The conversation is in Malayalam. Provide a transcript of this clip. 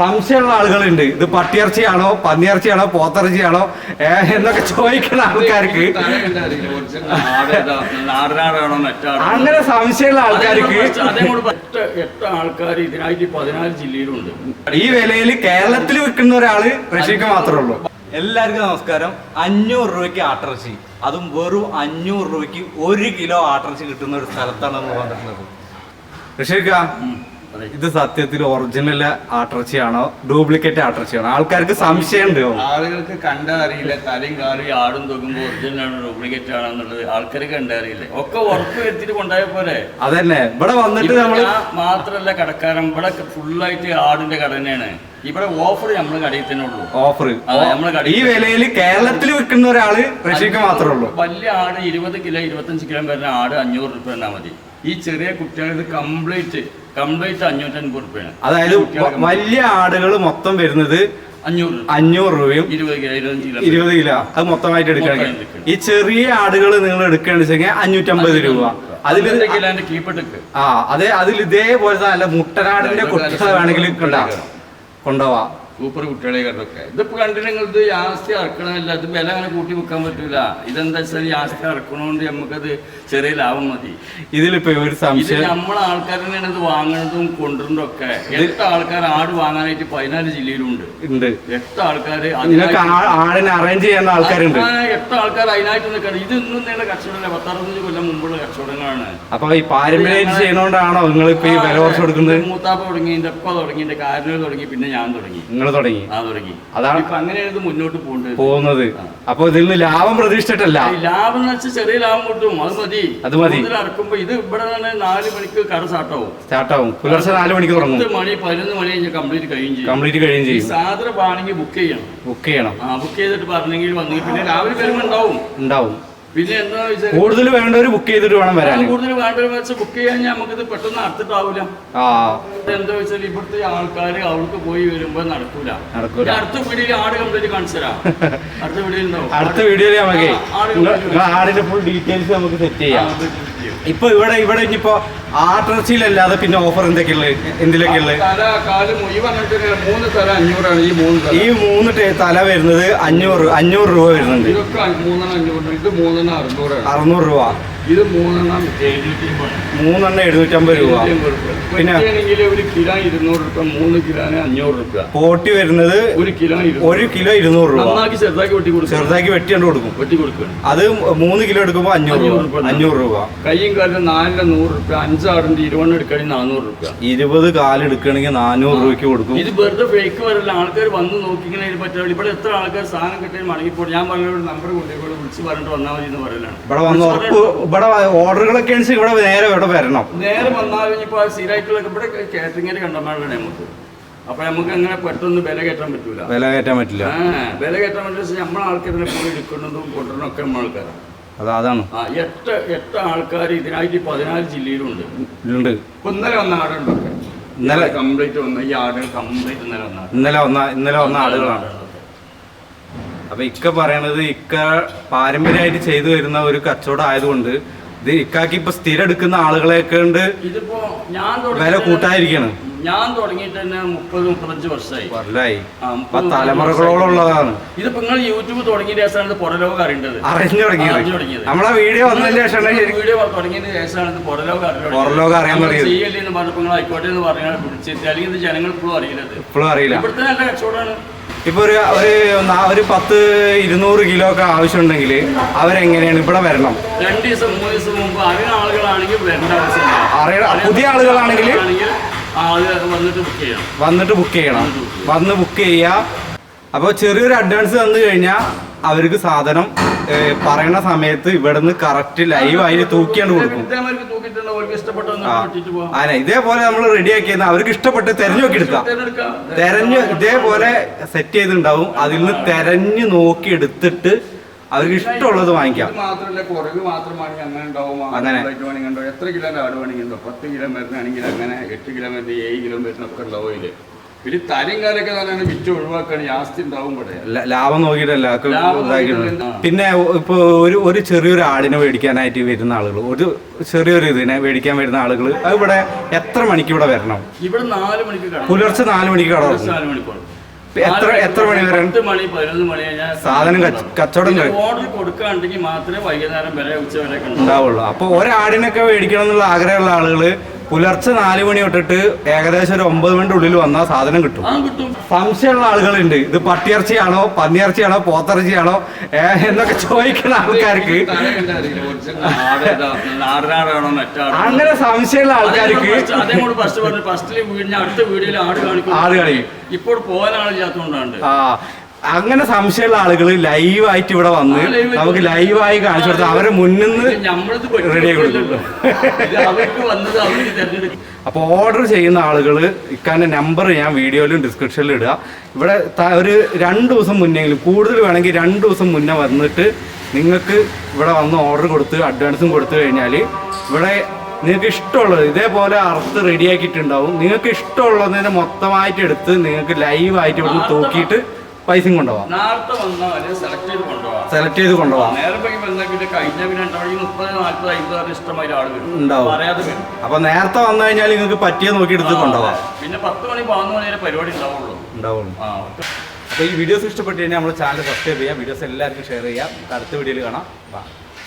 സംശയമുള്ള ആളുകളുണ്ട്. ഇത് പട്ടിയർച്ചയാണോ പന്നിയർച്ചയാണോ പോത്തിറച്ചിയാണോ എന്നൊക്കെ ചോദിക്കുന്ന ആൾക്കാർക്ക് അങ്ങനെ സംശയമുള്ള ആൾക്കാർക്ക് എട്ട് ആൾക്കാർ ഇതിനായിട്ട് പതിനാല് ജില്ലയിലുണ്ട് ഈ വിലയിൽ കേരളത്തിൽ വിൽക്കുന്ന ഒരാൾ റഷ്യക്ക് മാത്രമേ ഉള്ളൂ. എല്ലാവർക്കും നമസ്കാരം. അഞ്ഞൂറ് രൂപയ്ക്ക് ആട്ടിറച്ചി. അതും വെറും അഞ്ഞൂറ് രൂപയ്ക്ക് ഒരു കിലോ ആട്ടിറച്ചി കിട്ടുന്ന ഒരു സ്ഥലത്താണ് നമ്മൾ വന്നിട്ടുള്ളത്. റഷ്യക്ക ഇത് സത്യത്തിൽ ഒറിജിനൽ ആട്ടിറച്ചിയാണോ ഡ്യൂപ്ലിക്കേറ്റ് ആട്ടിറച്ചിയാണോ ആൾക്കാർക്ക് സംശയം ഉണ്ട് ആളുകൾക്ക് കണ്ടറിയില്ല തലയും കാലും ആടും തോക്കുമ്പോൾ ഒറിജിനൽ ആണോ ഡ്യൂപ്ലിക്കേറ്റ് ആണെന്നുള്ളത് ആൾക്കാർക്ക് കണ്ടറിയില്ല. ഒക്കെ ഉറപ്പ് വരുത്തിട്ട് കൊണ്ടായ പോലെ അതന്നെ ഇവിടെ വന്നിട്ട് നമ്മൾ നമ്മൾ മാത്രല്ല കടക്കാരൻ ഇവിടെ ഫുള്ളായിട്ട് ആടിന്റെ ഘടനയാണ് ഇവിടെ ഓഫർ നമ്മളെ കടയിൽ തന്നെ ഉള്ളൂ. ഓഫർ ഈ വിലയിൽ കേരളത്തിൽ വിൽക്കുന്ന ഒരാൾ റഷ്യക്ക് മാത്രമേ ഉള്ളൂ. വലിയ ആട് ഇരുപത് കിലോ ഇരുപത്തഞ്ച് കിലോ വരുന്ന ആട് അഞ്ഞൂറ് രൂപ തന്നാൽ മതി. ഈ ചെറിയ കുട്ടികൾക്ക് കംപ്ലീറ്റ് കംപ്ലീറ്റ് അഞ്ഞൂറ്റൻപത് രൂപയാണ് അതായത് വലിയ ആടുകൾ മൊത്തം വരുന്നത് അഞ്ഞൂറ്. അഞ്ഞൂറ് രൂപയും ഇരുപത് കിലോ അത് മൊത്തമായിട്ട് എടുക്കണം. ഈ ചെറിയ ആടുകൾ നിങ്ങൾ എടുക്കുകയാണെന്ന് വെച്ചാൽ അഞ്ഞൂറ്റമ്പത് രൂപ. അതിൽ ആ അതെ അതിൽ ഇതേപോലെ നല്ല മുട്ടനാടിന്റെ കുട്ടികൾ വേണമെങ്കിൽ കൊണ്ടാ കൊണ്ടുപോവാ. സൂപ്പർ കുട്ടികളെ കണ്ടൊക്കെ. ഇതിപ്പോ കണ്ടിട്ട് നിങ്ങൾ ഇത് ജാസ്തി ഇറക്കണമല്ല ഇത് വില അങ്ങനെ കൂട്ടി വെക്കാൻ പറ്റൂല. ഇതെന്താ വെച്ചാൽ ജാസ്തി ഇറക്കണോണ്ട് നമുക്കത് ചെറിയ ലാഭം മതി. ഇതിലിപ്പോ ഒരു സംശയം. നമ്മളെ ആൾക്കാർ തന്നെയാണ് ഇത് വാങ്ങണതും കൊണ്ടുവരുന്നതും ഒക്കെ എട്ട് ആൾക്കാർ ആട് വാങ്ങാനായിട്ട് പതിനാല് ജില്ലയിലുണ്ട്. എട്ട് ആൾക്കാർ ആടിനെ അറേഞ്ച് ചെയ്യുന്ന ആൾക്കാരുണ്ട്. എട്ട് ആൾക്കാർ അതിനായിട്ട് നിൽക്കണം. ഇത് ഇന്നും നിങ്ങളുടെ കച്ചവടമല്ല. പത്തറുപത്തഞ്ച് കൊല്ലം മുമ്പുള്ള കച്ചവടങ്ങളാണ്. അപ്പൊ ഈ പാരമ്പര്യം ചെയ്യണോണ്ടാണോ നിങ്ങൾ ഇപ്പൊ ഈ വില കുറച്ച് കൊടുക്കുന്നത്? മൂത്താപ്പ തുടങ്ങി എന്റെ അപ്പ തുടങ്ങി എന്റെ കാരണങ്ങൾ തുടങ്ങി പിന്നെ ഞാൻ തുടങ്ങി. നിങ്ങൾ തുടങ്ങി. ആ തുടങ്ങി. അതാണ് അങ്ങനെയാണ് മുന്നോട്ട് പോകുന്നത്. അപ്പൊ ഇതിൽ നിന്ന് ലാഭം പ്രതീക്ഷിച്ചിട്ടല്ല. ലാഭം എന്ന് വെച്ചാൽ ചെറിയ ലാഭം കിട്ടും. അത് മതി. അത് മതി. ഇറക്കുമ്പോ ഇത് ഇവിടെ തന്നെ നാല് മണിക്ക് കട സ്റ്റാർട്ടാവും സ്റ്റാർട്ടാവും. പുലർച്ചെ നാല് മണിക്ക് തുടങ്ങും. പത്ത് മണി പതിനൊന്ന് മണി കഴിഞ്ഞാൽ കംപ്ലീറ്റ് കഴിയും ചെയ്യും. കംപ്ലീറ്റ് കഴിയും ചെയ്യും. സാധനം വേണമെങ്കിൽ ബുക്ക് ചെയ്യണം. ബുക്ക് ചെയ്യണം. ആ ബുക്ക് ചെയ്തിട്ട് പറഞ്ഞെങ്കിൽ വന്നെങ്കിൽ പിന്നെ രാവിലെ വരുമ്പോൾ ഉണ്ടാവും. ഉണ്ടാവും. പിന്നെ എന്താ വെച്ചാൽ കൂടുതൽ വേണ്ടവർ ബുക്ക് ചെയ്തിട്ട് വേണം വരാൻ. കൂടുതൽ വേണ്ടവര് വെച്ച് ബുക്ക് ചെയ്യാൻ നമുക്കിത് പെട്ടെന്ന് നടത്തിട്ടാവൂല. എന്താ വെച്ചാൽ ഇവിടുത്തെ ആൾക്കാർ അവർക്ക് പോയി വരുമ്പോ നടക്കൂല. അടുത്ത വീഡിയോയിൽ ആട് കംപ്ലീറ്റ് കാണിച്ചു തരാം. അടുത്ത വീഡിയോയിൽ ഉണ്ടാവും അടുത്ത വീഡിയോയിൽ നമുക്ക് ആടിന്റെ ഫുൾ ഡീറ്റെയിൽസ് നമുക്ക് സെറ്റ് ചെയ്യാം. ഇപ്പൊ ഇവിടെ ഇവിടെ ഇനിയിപ്പോ ആട്ടിറച്ചിയിലല്ലാതെ പിന്നെ ഓഫർ എന്തൊക്കെയുള്ളത്? എന്തിലൊക്കെയുള്ളത്? മൂന്ന് തല അഞ്ഞൂറാണ് ഈ മൂന്ന് തല. ഈ മൂന്ന് തല വരുന്നത് അഞ്ഞൂറ് അഞ്ഞൂറ് രൂപ വരുന്നുണ്ട്. ഇതൊക്കെ അ- മൂന്നെണ്ണം അഞ്ഞൂറ് ഇത് മൂന്നെണ്ണം அறுநூறுரூவா ഇത് മൂന്നെണ്ണം മൂന്നെണ്ണം എഴുന്നൂറ്റമ്പത് രൂപ. പിന്നെ? ഒരു കിലോ ഇരുന്നൂറ് രൂപ മൂന്ന് കിലോന് അഞ്ഞൂറ് രൂപ. പോട്ടി വരുന്നത് ഒരു കിലോ. ഒരു കിലോ ഇരുന്നൂറ് രൂപ. ചെറുതാക്കി വെട്ടി കൊടുക്കും ചെറുതാക്കി വെട്ടിയാണ്ട് കൊടുക്കും. വെട്ടി കൊടുക്കും അത് മൂന്ന് കിലോ എടുക്കുമ്പോൾ അഞ്ഞൂറ് അഞ്ഞൂറ് രൂപ. അഞ്ഞൂറ് രൂപ. കയ്യും കാലിലും നാലിന് നൂറ് രൂപ. അഞ്ചാടിന്റെ ഇരുപണ്ണം എടുക്കുകയാണെങ്കിൽ നാനൂറ് രൂപ. ഇരുപത് കാലെടുക്കണെങ്കിൽ നാനൂറ് രൂപയ്ക്ക് കൊടുക്കും. ഇത് വെറുതെ ഫേക്ക് വരല്ല. ആൾക്കാർ വന്ന് ഇതിനെ പറ്റില്ല ഇവിടെ എത്ര ആൾക്കാർ സാധനം കിട്ടിയാൽ മടങ്ങിപ്പോൾ ഞാൻ പറഞ്ഞ നമ്പർ കൊണ്ടുപോയി വിളിച്ച് പറഞ്ഞിട്ട് വന്നാൽ മതി എന്ന് പറയലാണ്. ഇവിടെ വന്ന് ഉറപ്പ് ഇവിടെ ഓർഡറുകളൊക്കെ അനുസരിച്ച് ഇവിടെ നേരെ ഇവിടെ വരണം. നേരെ വന്നാൽ ഇനിയിപ്പോൾ സ്ഥിരമായിട്ടുള്ള ഇവിടെ കാറ്ററിങ്ങിന് കണ്ടമാനാണ് നമുക്ക്. അപ്പൊ നമുക്ക് അങ്ങനെ പെട്ടെന്ന് വില കയറ്റാൻ പറ്റൂല. വില കയറ്റാൻ പറ്റില്ല. വില കയറ്റാൻ പറ്റുന്ന നമ്മളെ ആൾക്കാരെ പോയി എടുക്കുന്നതും കൊണ്ടുവരുന്ന ഒക്കെ നമ്മൾ ആൾക്കാരാണ് അത് അതാണ്. ആ എട്ട് എട്ട് ആൾക്കാർ ഇതിനായിട്ട് പതിനാല് ജില്ലയിലുണ്ട്. ഉണ്ട്. ഇന്നലെ വന്ന ആടുണ്ടൊക്കെ ഇന്നലെ? കംപ്ലീറ്റ് വന്ന ഈ ആടുകൾ കംപ്ലീറ്റ് ഇന്നലെ വന്ന ഇന്നലെ വന്ന ഇന്നലെ വന്ന ആളുകളാണ്. അപ്പൊ ഇക്ക പറയണത് ഇക്ക പാരമ്പര്യമായിട്ട് ചെയ്തു വരുന്ന ഒരു കച്ചവടം ആയതുകൊണ്ട് ഇത് ഇക്കാക്ക് ഇപ്പൊ സ്ഥിരം എടുക്കുന്ന ആളുകളെയൊക്കെ ഉണ്ട് ഇതിപ്പോ ഞാൻ വില കൂട്ടായിരിക്കണം ഞാൻ തുടങ്ങിയിട്ട് തന്നെ മുപ്പത് മുപ്പത്തഞ്ച് വർഷമായി. മുപ്പത് തലമുറകളോളം ഉള്ളതാണ്. ഇതിപ്പോ നിങ്ങൾ യൂട്യൂബ് തുടങ്ങിയ ശേഷമാണ് ഇത് പുറലോകം അറിയേണ്ടത്. അറിഞ്ഞു തുടങ്ങിയത്. നമ്മളെ വീഡിയോ വന്നതിന് ശേഷമാണ് ശരി വീഡിയോ തുടങ്ങിയതിന് ശേഷമാണ് ഇത് പുറലോകം അറിയുന്നത്. പുറലോകം അറിയാൻ പറയുന്നത് തുടങ്ങിയത്. ചെയ്യല്ലേ എന്ന് പറഞ്ഞപ്പോൾ നിങ്ങൾ ആയിക്കോട്ടെ എന്ന് പറഞ്ഞാൽ വിളിച്ചിട്ട് അല്ലെങ്കിൽ ജനങ്ങൾ ഇപ്പോഴും അറിയുന്നത് ഇപ്പോഴും അറിയില്ല. ഇവിടുത്തെ നല്ല കച്ചവടമാണ്. ഇപ്പൊ ഒരു ഒരു ഒരു പത്ത് ഇരുന്നൂറ് കിലോ ഒക്കെ ആവശ്യമുണ്ടെങ്കിൽ അവരെങ്ങനെയാണ് ഇവിടെ വരണം? രണ്ട് ദിവസം മൂന്ന് ദിവസം മുമ്പ് അറിയുന്ന ആളുകളാണെങ്കിൽ വരേണ്ട ആവശ്യമില്ല. പുതിയ ആളുകളാണെങ്കിൽ വന്നിട്ട് ബുക്ക് ചെയ്യണം. വന്ന് ബുക്ക് ചെയ്യുക അപ്പോൾ ചെറിയൊരു അഡ്വാൻസ് തന്നു കഴിഞ്ഞാൽ അവർക്ക് സാധനം പറയണ സമയത്ത് ഇവിടുന്ന് കറക്റ്റ് ലൈവ് അതിന് തൂക്കിയാണ് കൊടുക്കും. അല്ല ഇതേപോലെ നമ്മൾ റെഡി റെഡിയാക്കിയെന്ന് അവർക്ക് ഇഷ്ടപ്പെട്ട് തെരഞ്ഞു നോക്കി എടുക്കാം. തെരഞ്ഞു ഇതേപോലെ സെറ്റ് ചെയ്തിട്ടുണ്ടാവും. അതിൽ നിന്ന് തെരഞ്ഞു നോക്കി എടുത്തിട്ട് അവർക്ക് ഇഷ്ടമുള്ളത് വാങ്ങിക്കാം. മാത്രമല്ല കുറവ് അങ്ങനെ ഉണ്ടാവും. എത്ര കിലോ ആട് വേണമെങ്കിൽ പത്ത് കിലോ മരുന്നാണെങ്കിൽ അങ്ങനെ എട്ട് കിലോ മരുന്ന് ഏഴ് കിലോ മരുന്നൊക്കെ ഉണ്ടാവും പിന്നെ തലയും കാലൊക്കെ നല്ല വിറ്റ് ഒഴിവാക്കുകയാണ് ജാസ്തി ഉണ്ടാവും ഇവിടെ. ലാഭം നോക്കിയിട്ടല്ല. പിന്നെ ഇപ്പൊ ഒരു ഒരു ചെറിയൊരു ആടിനെ മേടിക്കാനായിട്ട് വരുന്ന ആളുകൾ ഒരു ചെറിയൊരു ഇതിനെ മേടിക്കാൻ വരുന്ന ആളുകൾ അത് ഇവിടെ എത്ര മണിക്ക് ഇവിടെ വരണം? ഇവിടെ നാല് മണിക്ക് പുലർച്ചെ നാല് മണിക്ക് കട തുറക്കും. നാല് മണിക്കൂർ എത്ര- എത്ര മണി വരെ? പത്ത് മണി പതിനൊന്ന് മണി കഴിഞ്ഞാൽ സാധനം കച്ച- കച്ചവടം കൊടുക്കാണ്ടെങ്കിൽ ഓർഡർ കൊടുക്കാണ്ടെങ്കിൽ മാത്രമേ വൈകുന്നേരം വരെ ഉച്ച വരെ ഉണ്ടാവുള്ളൂ. അപ്പൊ ഒരാടിനൊക്കെ മേടിക്കണം എന്നുള്ള ആഗ്രഹമുള്ള ആളുകൾ പുലർച്ചെ നാല് മണി തൊട്ടിട്ട് ഏകദേശം ഒരു ഒമ്പത് മണിന്റെ ഉള്ളിൽ വന്നാൽ സാധനം കിട്ടും. സംശയമുള്ള ആളുകളുണ്ട്. ഇത് പട്ടിയിറച്ചിയാണോ പന്നിയിറച്ചിയാണോ പോത്തിറച്ചിയാണോ? എന്നൊക്കെ ചോദിക്കുന്ന ആൾക്കാർക്ക് അങ്ങനെ സംശയമുള്ള ആൾക്കാർക്ക് ആട് കാണിക്കും. ഇപ്പോൾ പോകാൻ ആളില്ലാത്തതുകൊണ്ടാണ് ആ അങ്ങനെ സംശയമുള്ള ആളുകൾ ലൈവായിട്ട് ഇവിടെ വന്ന് നമുക്ക് ലൈവായി കാണിച്ചു കൊടുത്ത് അവരെ മുന്നിൽ റെഡി കൊടുക്കും. അപ്പോൾ ഓർഡർ ചെയ്യുന്ന ആളുകൾ ഇക്കാന്റെ നമ്പർ ഞാൻ വീഡിയോയിലും ഡിസ്ക്രിപ്ഷനിലും ഇടുക. ഇവിടെ ഒരു രണ്ട് ദിവസം മുന്നെങ്കിലും കൂടുതൽ വേണമെങ്കിൽ രണ്ട് ദിവസം മുന്നേ വന്നിട്ട് നിങ്ങൾക്ക് ഇവിടെ വന്ന് ഓർഡർ കൊടുത്ത് അഡ്വാൻസും കൊടുത്തു കഴിഞ്ഞാൽ ഇവിടെ നിങ്ങൾക്ക് ഇഷ്ടമുള്ളത് ഇതേപോലെ അറുത്ത് റെഡിയാക്കിയിട്ടുണ്ടാവും നിങ്ങൾക്ക് ഇഷ്ടമുള്ളതിനെ മൊത്തമായിട്ട് എടുത്ത് നിങ്ങൾക്ക് ലൈവായിട്ട് ഇവിടുന്ന് തൂക്കിയിട്ട് പൈസയും കൊണ്ടുപോകാം നേരത്തെ വന്നവര് സെലക്ട് ചെയ്ത് കൊണ്ടുപോകാം സെലക്ട് ചെയ്ത് കൊണ്ടുപോകാം നേരെ പോയി പിന്നെ കഴിഞ്ഞ പിന്നെ ഉണ്ടാവും മുപ്പത് നാൽപ്പത് അമ്പത് ഇഷ്ടമായി ആൾ വരും. ഉണ്ടാവും. പറയാതെ വരും. അപ്പോൾ നേരത്തെ വന്നു കഴിഞ്ഞാൽ നിങ്ങൾക്ക് പറ്റിയ നോക്കി എടുത്ത് കൊണ്ടുപോകാം പിന്നെ പത്ത് മണി പതിനൊന്ന് മണി വരെ പരിപാടി ഉണ്ടാവുള്ളൂ. ഉണ്ടാവുള്ളൂ. ആ അപ്പോൾ ഈ വീഡിയോസ് ഇഷ്ടപ്പെട്ടു കഴിഞ്ഞാൽ നമ്മൾ ചാനൽ സബ്സ്ക്രൈബ് ചെയ്യാം. വീഡിയോസ് എല്ലാവർക്കും ഷെയർ ചെയ്യാം. അടുത്ത വീഡിയോയിൽ കാണാം.